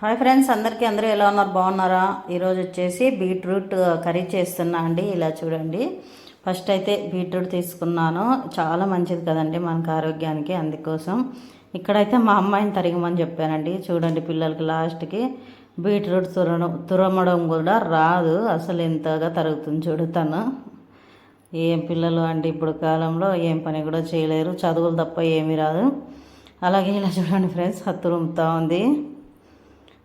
Hi friends అందరికీ అందరూ ఎలా ఉన్నారు? బాగున్నారా? ఈరోజు వచ్చేసి బీట్రూట్ కర్రీ చేస్తున్నా అండి. ఇలా చూడండి. ఫస్ట్ అయితే బీట్రూట్ తీసుకున్నాను. చాలా మంచిది కదండి మనకు ఆరోగ్యానికి అందుకోసం. ఇక్కడైతే మా అమ్మాయిని తరిగమని చెప్పానండి. చూడండి పిల్లలకి లాస్ట్కి బీట్రూట్ తురడం తురమడం కూడా రాదు. అసలు ఎంతగా తరుగుతుంది చూడుతాను ఏం పిల్లలు అంటే ఇప్పుడు కాలంలో ఏం పని కూడా చేయలేరు. చదువులు తప్ప ఏమీ రాదు. అలాగే ఇలా చూడండి ఫ్రెండ్స్ హత్తురుముతా ఉంది.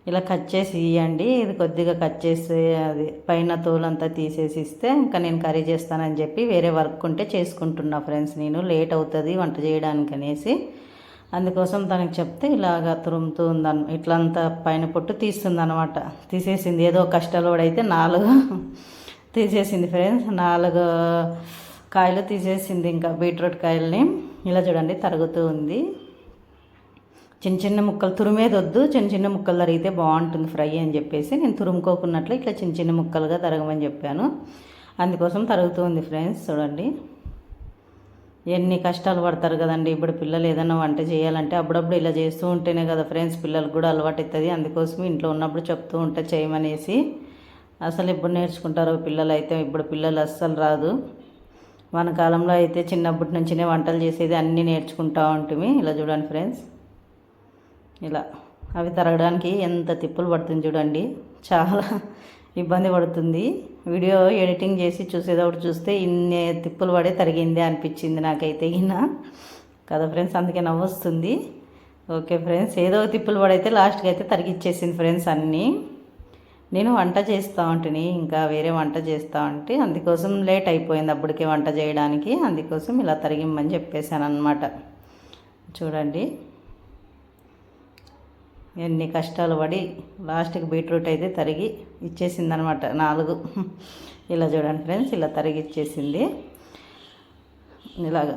ఇలా కట్ చేసి ఇవ్వండి ఇది కొద్దిగా కట్ చేసి అది పైన తోలంతా తీసేసి ఇస్తే ఇంకా నేను కర్రీ చేస్తానని చెప్పి వేరే వర్క్ ఉంటే చేసుకుంటున్నా ఫ్రెండ్స్ నేను లేట్ అవుతుంది వంట చేయడానికి అనేసి. అందుకోసం తనకి చెప్తే ఇలాగ తురుముతూ ఉందను ఇట్లంతా పైన పొట్టు తీస్తుంది అనమాట తీసేసింది. ఏదో కష్టలోడైతే నాలుగు తీసేసింది ఫ్రెండ్స్ నాలుగు కాయలు తీసేసింది ఇంకా బీట్రూట్ కాయల్ని. ఇలా చూడండి తరుగుతూ ఉంది. చిన్న చిన్న ముక్కలు తురిమేది వద్దు చిన్న చిన్న ముక్కలు తరిగితే బాగుంటుంది ఫ్రై అని చెప్పేసి నేను తురుముకోకున్నట్లు ఇట్లా చిన్న చిన్న ముక్కలుగా తరగమని చెప్పాను. అందుకోసం తరుగుతూ ఉంది ఫ్రెండ్స్ చూడండి. ఎన్ని కష్టాలు పడతారు కదండి. ఇప్పుడు పిల్లలు ఏదైనా వంట చేయాలంటే అప్పుడప్పుడు ఇలా చేస్తూ ఉంటేనే కదా ఫ్రెండ్స్ పిల్లలకు కూడా అలవాటు అవుతుంది అందుకోసం ఇంట్లో ఉన్నప్పుడు చెప్తూ ఉంటే చేయమనేసి అసలు ఎప్పుడు నేర్చుకుంటారు పిల్లలు అయితే ఇప్పుడు పిల్లలు అస్సలు రాదు. మన కాలంలో అయితే చిన్నప్పటి నుంచినే వంటలు చేసేది అన్నీ నేర్చుకుంటూ ఉంటుంది ఇలా చూడండి ఫ్రెండ్స్. ఇలా అవి తరగడానికి ఎంత తిప్పులు పడుతుంది చూడండి. చాలా ఇబ్బంది పడుతుంది. వీడియో ఎడిటింగ్ చేసి చూసేటప్పుడు చూస్తే ఇన్ని తిప్పులు పడే తరిగింది అనిపించింది నాకైతే ఈయన. కదా ఫ్రెండ్స్ అందుకే నవ్వొస్తుంది. ఓకే ఫ్రెండ్స్ ఏదో తిప్పులు పడైతే లాస్ట్కి అయితే తరిగిచ్చేసింది ఫ్రెండ్స్ అన్నీ. నేను వంట చేస్తూ ఉంటుంది ఇంకా వేరే వంట చేస్తూ ఉంటే అందుకోసం లేట్ అయిపోయింది అప్పటికే వంట చేయడానికి. అందుకోసం ఇలా తరిగిమ్మని చెప్పేశాను అనమాట చూడండి. ఎన్ని కష్టాలు పడి లాస్ట్కి బీట్రూట్ అయితే తరిగి ఇచ్చేసింది అనమాట నాలుగు. ఇలా చూడండి ఫ్రెండ్స్ ఇలా తరిగి ఇచ్చేసింది. ఇలాగా.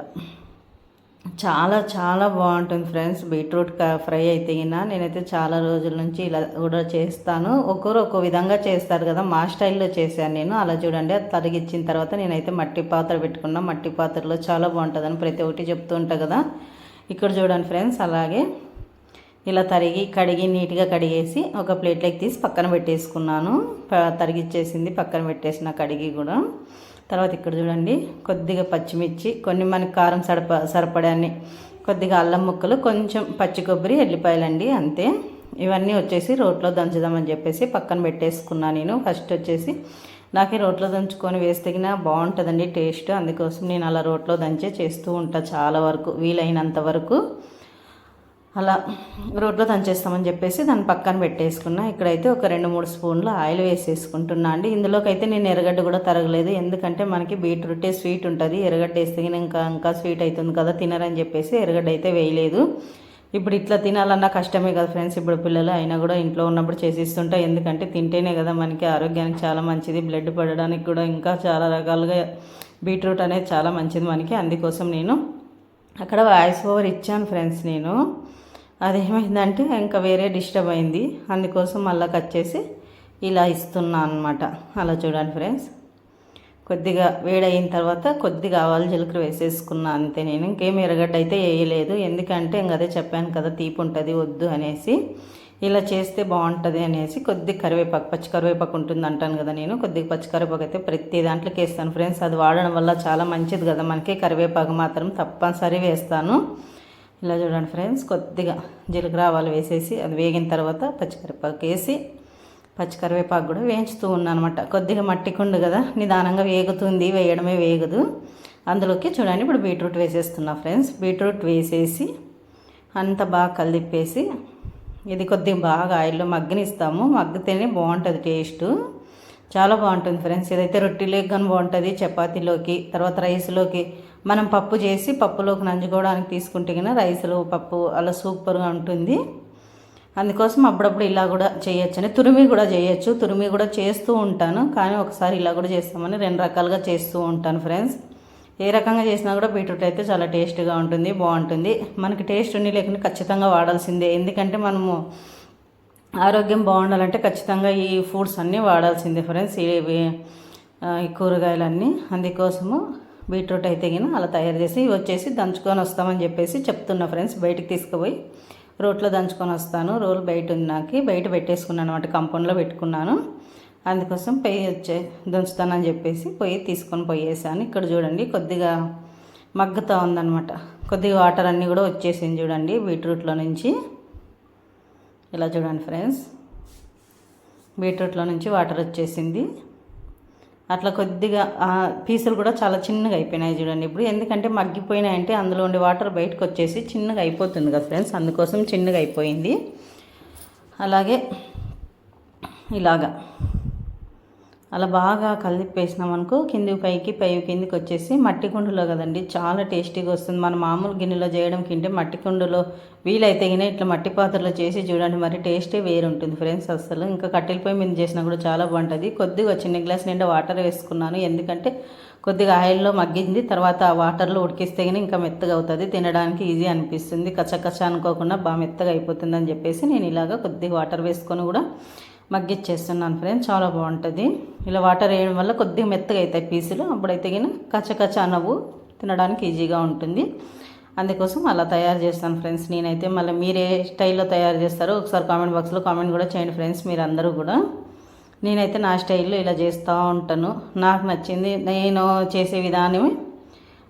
చాలా చాలా బాగుంటుంది ఫ్రెండ్స్ బీట్రూట్ ఫ్రై అయితే గిన. నేనైతే చాలా రోజుల నుంచి ఇలా కూడా చేస్తాను. ఒక్కొరు ఒక్కో విధంగా చేస్తారు కదా మా స్టైల్లో చేశాను నేను. అలా చూడండి అది తరిగిచ్చిన తర్వాత నేనైతే మట్టి పాత్ర పెట్టుకున్నా. మట్టి పాత్రలో చాలా బాగుంటుందని ప్రతి ఒక్కటి చెప్తూ ఉంటా కదా. ఇక్కడ చూడండి ఫ్రెండ్స్ అలాగే ఇలా తరిగి కడిగి నీట్గా కడిగేసి ఒక ప్లేట్లోకి తీసి పక్కన పెట్టేసుకున్నాను. తరిగిచ్చేసింది పక్కన పెట్టేసిన కడిగి కూడా. తర్వాత ఇక్కడ చూడండి కొద్దిగా పచ్చిమిర్చి కొన్ని మనకి కారం సడప సరిపడాన్ని కొద్దిగా అల్లం ముక్కలు కొంచెం పచ్చి కొబ్బరి ఎల్లిపాయలండి అంతే. ఇవన్నీ వచ్చేసి రోట్లో దంచుదామని చెప్పేసి పక్కన పెట్టేసుకున్నాను నేను. ఫస్ట్ వచ్చేసి నాకు రోట్లో దంచుకొని వేస్తగిన బాగుంటుందండి టేస్ట్. అందుకోసం నేను అలా రోట్లో దంచే చేస్తూ ఉంటాను చాలా వరకు వీలైనంత వరకు. అలా రోట్లో దంచేస్తామని చెప్పేసి దాన్ని పక్కన పెట్టేసుకున్నా. ఇక్కడైతే ఒక రెండు మూడు స్పూన్లు ఆయిల్ వేసేసుకుంటున్నా అండి. ఇందులోకి అయితే నేను ఎర్రగడ్డ కూడా తరగలేదు. ఎందుకంటే మనకి బీట్రూటే స్వీట్ ఉంటుంది. ఎర్రగడ్డ వేస్తే ఇంకా ఇంకా స్వీట్ అవుతుంది కదా తినరని చెప్పేసి ఎర్రగడ్డ అయితే వేయలేదు. ఇప్పుడు ఇట్లా తినాలన్నా కష్టమే కదా ఫ్రెండ్స్. ఇప్పుడు పిల్లలు అయినా కూడా ఇంట్లో ఉన్నప్పుడు చేసిస్తుంటా ఎందుకంటే తింటేనే కదా మనకి ఆరోగ్యానికి చాలా మంచిది. బ్లడ్ పడడానికి కూడా ఇంకా చాలా రకాలుగా బీట్రూట్ అనేది చాలా మంచిది మనకి. అందుకోసం నేను అక్కడ వాయిస్ ఓవర్ ఇచ్చాను ఫ్రెండ్స్ నేను. అదేమైందంటే ఇంకా వేరే డిస్టర్బ్ అయింది. అందుకోసం మళ్ళీ కట్ చేసి ఇలా ఇస్తున్నా అనమాట అలా చూడండి ఫ్రెండ్స్ కొద్దిగా వేడయిన తర్వాత కొద్దిగా ఆవాలు జీలకర్ర వేసేసుకున్నా అంతే నేను. ఇంకేం ఎరగట్టయితే వేయలేదు. ఎందుకంటే ఇంక అదే చెప్పాను కదా తీపి ఉంటుంది వద్దు అనేసి. ఇలా చేస్తే బాగుంటుంది అనేసి కొద్దిగా కరివేపాకు పచ్చి కరివేపాకు ఉంటుంది అంటాను కదా నేను. కొద్దిగా పచ్చి కరివేపాకు అయితే ప్రతి దాంట్లోకి వేస్తాను ఫ్రెండ్స్ అది వాడడం వల్ల చాలా మంచిది కదా. మనకి కరివేపాకు మాత్రం తప్పనిసరి వేస్తాను. ఇలా చూడండి ఫ్రెండ్స్ కొద్దిగా జీలకర్ర ఆవాలు వేసేసి అది వేగిన తర్వాత పచ్చికరివేపాకు వేసి పచ్చికరివేపాకు కూడా వేయించుతూ ఉన్నాను అనమాట కొద్దిగా మట్టి కుండు కదా నిదానంగా వేగుతుంది వేయడమే వేగదు. అందులోకి చూడండి ఇప్పుడు బీట్రూట్ వేసేస్తున్నా ఫ్రెండ్స్. బీట్రూట్ వేసేసి అంత బాగా కలిదిప్పేసి ఇది కొద్దిగా బాగా ఆయిల్లో మగ్గనిస్తాము. మగ్గితేనే బాగుంటుంది టేస్ట్. చాలా బాగుంటుంది ఫ్రెండ్స్ ఇదైతే రొట్టెలోకి కానీ బాగుంటుంది చపాతీలోకి తర్వాత రైస్లోకి మనం పప్పు చేసి పప్పులోకి నంజుకోవడానికి తీసుకుంటే కన్నా రైస్లో పప్పు అలా సూపర్గా ఉంటుంది. అందుకోసం అప్పుడప్పుడు ఇలా కూడా చేయొచ్చని తురిమి కూడా చేయొచ్చు. తురిమి కూడా చేస్తూ ఉంటాను కానీ ఒకసారి ఇలా కూడా చేస్తామని రెండు రకాలుగా చేస్తూ ఉంటాను ఫ్రెండ్స్. ఏ రకంగా చేసినా కూడా బీట్రూట్ అయితే చాలా టేస్ట్గా ఉంటుంది బాగుంటుంది. మనకి టేస్ట్ ఉండి లేకుండా ఖచ్చితంగా వాడాల్సిందే. ఎందుకంటే మనము ఆరోగ్యం బాగుండాలంటే ఖచ్చితంగా ఈ ఫుడ్స్ అన్నీ వాడాల్సిందే ఫ్రెండ్స్ ఇవి ఈ కూరగాయలన్నీ. అందుకోసము బీట్రూట్ అయితే గిన అలా తయారు చేసి వచ్చేసి దంచుకొని వస్తామని చెప్పేసి చెప్తున్నా ఫ్రెండ్స్. బయటికి తీసుకుపోయి రోట్లో దంచుకొని వస్తాను. రోల్ బయట ఉంది నాకు బయట పెట్టేసుకున్నాను అనమాట కంపౌండ్లో పెట్టుకున్నాను. అందుకోసం పొయ్యి వచ్చే దంచుతానని చెప్పేసి పొయ్యి తీసుకొని పోయేసాను. ఇక్కడ చూడండి కొద్దిగా మగ్గుతూ ఉందనమాట కొద్దిగా వాటర్ అన్నీ కూడా వచ్చేసింది చూడండి బీట్రూట్లో నుంచి. ఇలా చూడండి ఫ్రెండ్స్. బీట్రూట్లో నుంచి వాటర్ వచ్చేసింది. అట్లా కొద్దిగా పీసులు కూడా చాలా చిన్నగా అయిపోయినాయి చూడండి ఇప్పుడు. ఎందుకంటే మగ్గిపోయినాయంటే అందులో ఉండే వాటర్ బయటకు వచ్చేసి చిన్నగా అయిపోతుంది కదా ఫ్రెండ్స్. అందుకోసం చిన్నగా అయిపోయింది. అలాగే ఇలాగా. అలా బాగా కలిపేసినాం అనుకో కింది పైకి పై కిందికి వచ్చేసి మట్టి కుండలో కదండి. చాలా టేస్టీగా వస్తుంది. మన మామూలు గిన్నెలో చేయడం కింటే మట్టి కుండలో వీలైతే గిన్నె ఇట్లా మట్టి పాత్రలో చేసి చూడండి. మరి టేస్టే వేరు ఉంటుంది ఫ్రెండ్స్ అసలు ఇంకా కట్టెల పొయ్యి మీద చేసినా కూడా చాలా బాగుంటుంది. కొద్దిగా చిన్న గ్లాస్ నిండా వాటర్ వేసుకున్నాను. ఎందుకంటే కొద్దిగా ఆయిల్లో మగ్గింది. తర్వాత ఆ వాటర్లో ఉడికిస్తే కానీ ఇంకా మెత్తగా అవుతుంది. తినడానికి ఈజీ అనిపిస్తుంది. కచ్చకచ్చ అనుకోకుండా బాగా మెత్తగా అయిపోతుంది అని చెప్పేసి నేను ఇలాగ కొద్దిగా వాటర్ వేసుకొని కూడా మగ్గిచ్చేస్తున్నాను ఫ్రెండ్స్ చాలా బాగుంటుంది. ఇలా వాటర్ వేయడం వల్ల కొద్దిగా మెత్తగా అవుతాయి పీసులు. అప్పుడైతే కానీ కచ్చకచ్చ అనవు తినడానికి ఈజీగా ఉంటుంది. అందుకోసం అలా తయారు చేస్తాను ఫ్రెండ్స్. నేనైతే మళ్ళీ మీరే స్టైల్లో తయారు చేస్తారో ఒకసారి కామెంట్ బాక్స్లో కామెంట్ కూడా చేయండి ఫ్రెండ్స్ మీరు అందరూ కూడా. నేనైతే నా స్టైల్లో ఇలా చేస్తూ ఉంటాను. నాకు నచ్చింది నేను చేసే విధానమే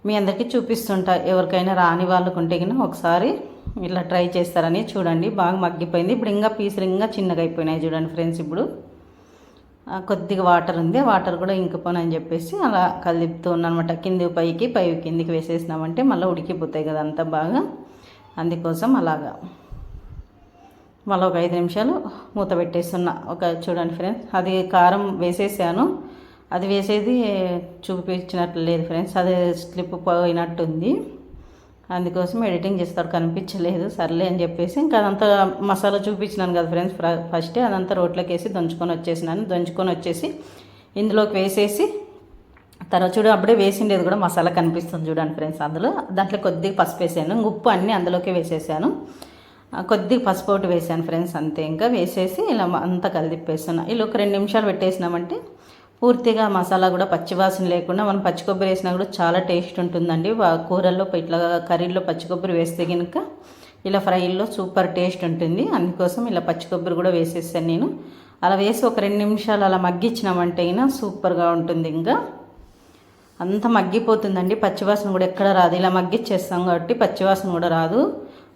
మీ అందరికీ చూపిస్తుంటా. ఎవరికైనా రాని వాళ్ళకు ఉంటే ఒకసారి ఇట్లా ట్రై చేస్తారని చూడండి బాగా మగ్గిపోయింది. ఇప్పుడు ఇంకా పీసులు ఇంకా చిన్నగా అయిపోయినాయి చూడండి ఫ్రెండ్స్ ఇప్పుడు. కొద్దిగా వాటర్ ఉంది. వాటర్ కూడా ఇంకిపోనని చెప్పేసి అలా కలుపుతూ అనమాట కింది పైకి పై కిందికి వేసేసినామంటే మళ్ళీ ఉడికిపోతాయి కదా అంతా బాగా. అందుకోసం అలాగా. మళ్ళీ ఒక ఐదు నిమిషాలు మూత పెట్టేస్తున్నా. ఒక చూడండి ఫ్రెండ్స్ అది కారం వేసేసాను. అది వేసేది చూపించినట్లు లేదు ఫ్రెండ్స్ అది స్లిప్ పోయినట్టుంది. అందుకోసం ఎడిటింగ్ చేస్తారు కనిపించలేదు సర్లే అని చెప్పేసి. ఇంకా అదంతా మసాలా చూపించినాను కదా ఫ్రెండ్స్ ఫస్టే అదంతా రోట్లోకి వేసి దంచుకొని వచ్చేసినాను. దంచుకొని వచ్చేసి ఇందులోకి వేసేసి తర్వాత చూడు అప్పుడే వేసిండేది కూడా మసాలా కనిపిస్తుంది చూడండి ఫ్రెండ్స్ అందులో. దాంట్లో కొద్దిగా పసుపు వేసాను ఉప్పు అన్నీ అందులోకి వేసేసాను. కొద్దిగా పసుపు ఒకటి వేసాను ఫ్రెండ్స్ అంతే. ఇంకా వేసేసి ఇలా అంతా కలిదిప్పేస్తున్నాను ఇలా ఒక రెండు నిమిషాలు పెట్టేసినామంటే పూర్తిగా మసాలా కూడా పచ్చివాసన లేకుండా మనం పచ్చి కొబ్బరి వేసినా కూడా చాలా టేస్ట్ ఉంటుందండి. కూరల్లో ఇట్లా కర్రీలో పచ్చి కొబ్బరి వేస్తే కనుక ఇలా ఫ్రైల్లో సూపర్ టేస్ట్ ఉంటుంది. అందుకోసం ఇలా పచ్చి కొబ్బరి కూడా వేసేసాను నేను. అలా వేసి ఒక రెండు నిమిషాలు అలా మగ్గించినామంటే అయినా సూపర్గా ఉంటుంది ఇంకా. అంత మగ్గిపోతుందండి. పచ్చివాసన కూడా ఎక్కడ రాదు. ఇలా మగ్గిచ్చేస్తాం కాబట్టి పచ్చివాసన కూడా రాదు.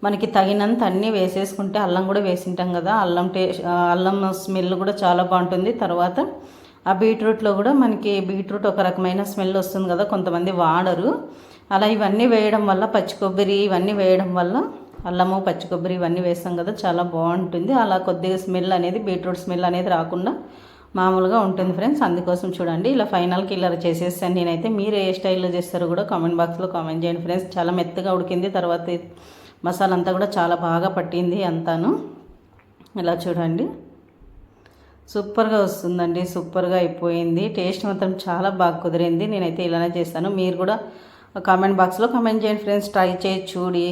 మనకి తగినంత అన్నీ వేసేసుకుంటే అల్లం కూడా వేసింటాం కదా. అల్లం టే అల్లం స్మెల్ కూడా చాలా బాగుంటుంది. తర్వాత ఆ బీట్రూట్లో కూడా మనకి బీట్రూట్ ఒక రకమైన స్మెల్ వస్తుంది కదా కొంతమంది వాడరు. అలా ఇవన్నీ వేయడం వల్ల పచ్చి కొబ్బరి ఇవన్నీ వేయడం వల్ల అల్లము పచ్చి కొబ్బరి ఇవన్నీ వేస్తాం కదా చాలా బాగుంటుంది. అలా కొద్దిగా స్మెల్ అనేది బీట్రూట్ స్మెల్ అనేది రాకుండా మామూలుగా ఉంటుంది ఫ్రెండ్స్. అందుకోసం చూడండి ఇలా ఫైనల్కి ఇలా చేసేస్తాను. నేనైతే మీరు ఏ స్టైల్లో చేస్తారో కూడా కామెంట్ బాక్స్లో కామెంట్ చేయండి ఫ్రెండ్స్. చాలా మెత్తగా ఉడికింది తర్వాత మసాలా అంతా కూడా చాలా బాగా పట్టింది అంతాను. ఇలా చూడండి. సూపర్గా వస్తుందండి సూపర్గా అయిపోయింది. టేస్ట్ మాత్రం చాలా బాగా కుదిరింది. నేనైతే ఇలానే చేస్తాను. మీరు కూడా కామెంట్ బాక్స్లో కామెంట్ చేయండి ఫ్రెండ్స్. ట్రై చేసి చూడి.